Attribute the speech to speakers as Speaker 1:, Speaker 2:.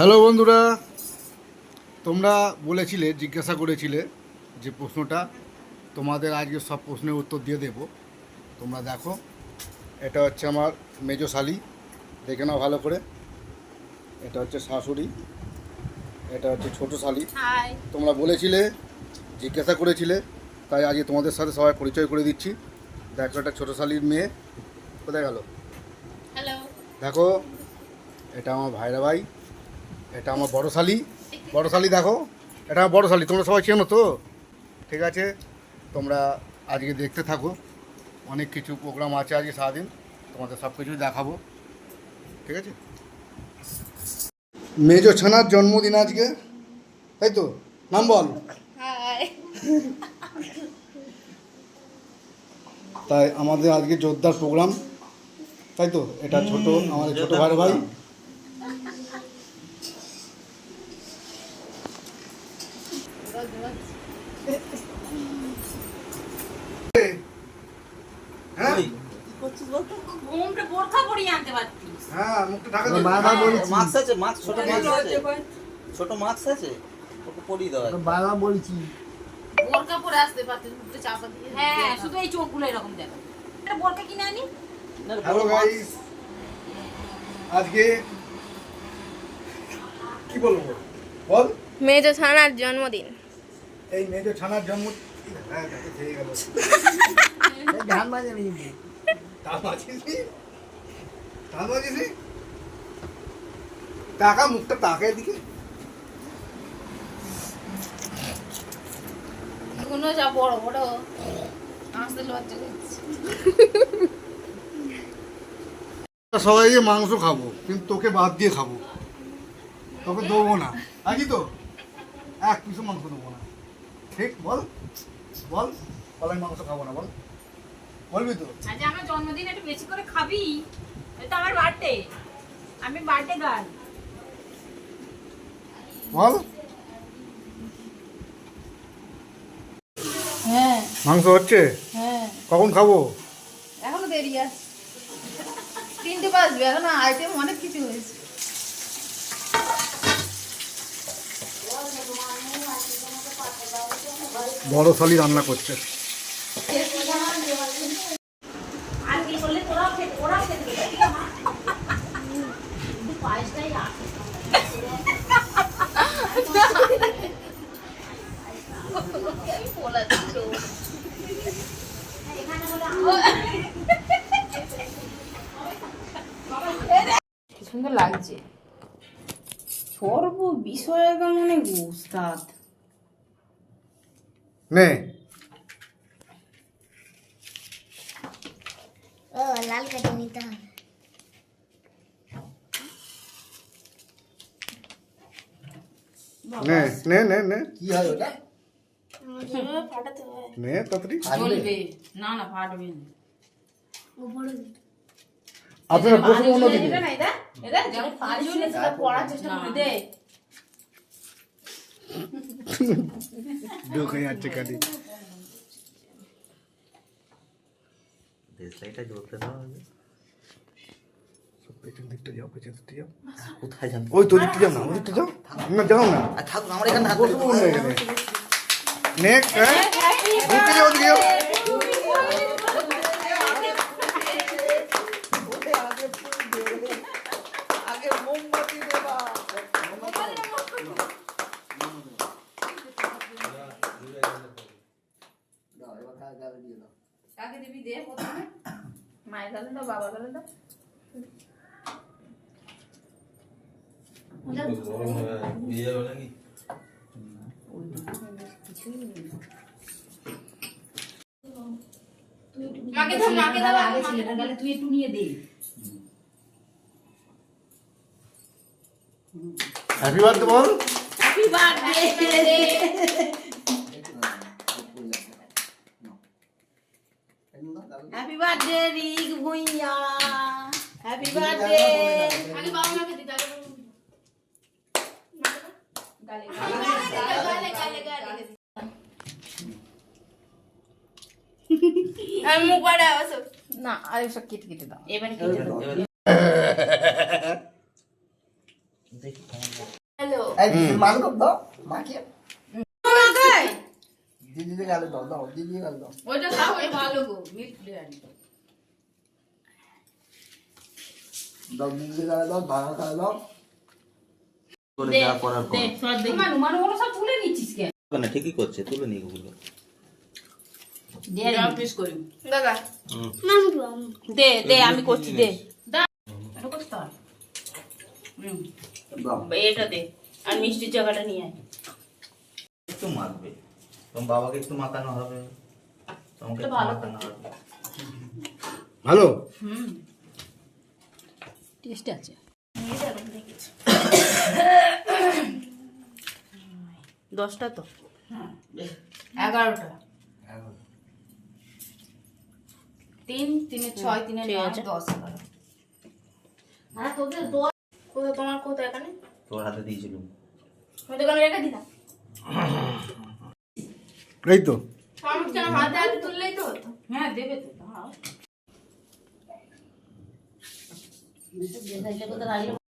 Speaker 1: Hello বন্ধুরা তোমরা বলেছিলে জিজ্ঞাসা করেছিলে যে প্রশ্নটা তোমাদের আজকে সব প্রশ্নের উত্তর দিয়ে দেব। তোমরা দেখো এটা হচ্ছে আমার মেজো শালি দেখে নাও ভালো করে। এটা হচ্ছে শাশুড়ি এটা হচ্ছে ছোটো শালি। তোমরা বলেছিলে জিজ্ঞাসা করেছিলে তাই আজকে তোমাদের সাথে সবাই পরিচয় করে দিচ্ছি। দেখো এটা ছোটো শালির মেয়ে কোথায় গেল? দেখো এটা আমার ভাইরা ভাই। এটা আমার বড় শালি। বড় শালি দেখো। এটা আমার বড় শালি। তোমরা সবাই চেনো তো? ঠিক আছে? তোমরা আজকে দেখতে থাকো। অনেক কিছু প্রোগ্রাম আছে আজকে সারাদিন। তোমাদের সব কিছুই দেখাবো। ঠিক আছে? মেজো ছানার জন্মদিন আজকে। তাই তো? নাম বল। তাই আমাদের আজকে জোরদার প্রোগ্রাম তাই তো? এটা ছোট আমাদের ছোট ভাই ভাই হ্যাঁ
Speaker 2: ঘুমটা বোরখা পরিয়ে আনতে পারতিস
Speaker 1: হ্যাঁ মুখটা ঢাকা দে।
Speaker 3: বাবা বলছি
Speaker 4: মাস্ক আছে মাস্ক ছোট মাস্ক আছে। ছোট মাস্ক আছে? ওকে পরিয়ে দেওয়া
Speaker 3: বাবা বলছি।
Speaker 2: বোরখা পরে আসতে পারতিস মুখটা চাপা দিয়ে। হ্যাঁ শুধু এই চোখগুলো এরকম দেখো। কিনে আনি।
Speaker 1: Hello guys. আজকে কি বলব? বল।
Speaker 5: মেজো ছানার জন্মদিন।
Speaker 1: এই মেজো ছানার জন্ম হ্যাঁ গেল।
Speaker 3: ধান বাজে
Speaker 1: নি? তাল মাছিস নি? টাকা মুখটা তাকে দিকে।
Speaker 2: কোনো যা বড় বড়। আসতে লজ্জা
Speaker 1: সবাই মাংস খাব কিন্তু তোকে বাদ দিয়ে খাব। তোকে দেবো না। আজই তো? এক পিসও মাংস দেবো না। ঠিক বল। বল বল আমি মাংস খাব না বল। বলবি তো।
Speaker 2: আজ আমার জন্মদিন একটু বেশি করে খাবি? এটা আমার বার্থডে আমি বার্থডে গার্ল
Speaker 1: বল।
Speaker 2: হ্যাঁ।
Speaker 1: মাংস হচ্ছে?
Speaker 2: হ্যাঁ।
Speaker 1: কখন খাব?
Speaker 2: এখনও দেরি আছে। তিনটে বাজবে এখন আইটেম অনেক কিছু হয়েছে
Speaker 1: বড় শালি রান্না করছে
Speaker 2: আর কি করলে তোরাও খেতে ওরাও খেতে দেবে, ঠিক আছে? কিন্তু পায়েসটাই আছে। আমি বলাচ্ছি তো। এখানে হলো কি সুন্দর লাগছে। সর্ব বিষয়ে মানে উস্তাদ।
Speaker 1: নে।
Speaker 5: ও লাল কাটে নিতে হবে।
Speaker 1: নে নে নে নে।
Speaker 3: কি হয় ওটা?
Speaker 1: নে তাড়াতাড়ি।
Speaker 2: চলবে। না না ফাটবে না।
Speaker 5: উপরে
Speaker 1: আপনারা প্রথম অন্যদিকে।
Speaker 2: এটা না এটা এটা যেমন পাঁচজন সেটা পড়ার চেষ্টা করে দে।
Speaker 1: ঢোকে যাচ্ছে খালি
Speaker 4: দেশলাইটা জ্বলতে দাও।
Speaker 1: পেছন দিকটা যাও পেছন দিকটা যাও
Speaker 4: কোথায় যান
Speaker 1: ওই তো না ওই যাও না যাও না
Speaker 4: থাকুন আমার এখানে
Speaker 1: এখানে হ্যাঁ ওদিকে যাও
Speaker 4: আগে মোমবাতি দেবা
Speaker 2: কাকে দিবি দে প্রথমে মায়ের গালে দাও বাবার গালে দাও দাও দাও গালে তুই একটু নিয়ে দে
Speaker 1: বল
Speaker 2: happy birthday happy birthday Rik Bhuiya happy birthday আগে বাবা মাকে দিতে গালে গালে গালে গালে
Speaker 5: আমি মুখ বাড়া বসো
Speaker 2: না আরে সব কেটে কেটে দাও এবারে কেটে দাও
Speaker 4: দেখি কেমন
Speaker 3: এই মালকো দাও মাকে দিদি গালে দাও দাও দিদি গালে দাও
Speaker 2: ওইটা খাও ভালো গো মিল্ক বিরিয়ানি
Speaker 3: দাও দিদি গালে দাও ভাড়া গালে দাও
Speaker 4: করে যা করার পর
Speaker 2: মানু মানু ওগুলো সব তুলে নিচ্ছিস কে
Speaker 4: না ঠিকই করছে তুলে নিয়ে ওগুলো
Speaker 2: দে দে আমি করছি দে। এটা দে আর মিষ্টির জায়গাটা নিয়ে আয়।
Speaker 4: একটু মাখবে। তোমার বাবাকে একটু মাখানো হবে। তোমাকে
Speaker 2: ভালো
Speaker 4: হবে।
Speaker 1: ভালো?
Speaker 2: হুম। টেস্ট আছে। দশটা তো। এগারোটা। তিন তিনে ছয় তিনে নয় দশ এগারো। তোদের দশ
Speaker 5: কোথায় তোমার কোথায় এখানে?
Speaker 4: তোর হাতে দিয়েছিলাম
Speaker 5: আমি তো এখানে রেখে দিলাম।
Speaker 1: এই তো।
Speaker 5: হাতে হাতে তুললেই তো
Speaker 2: হ্যাঁ দেবে তো। 你自己的那些都在哪里？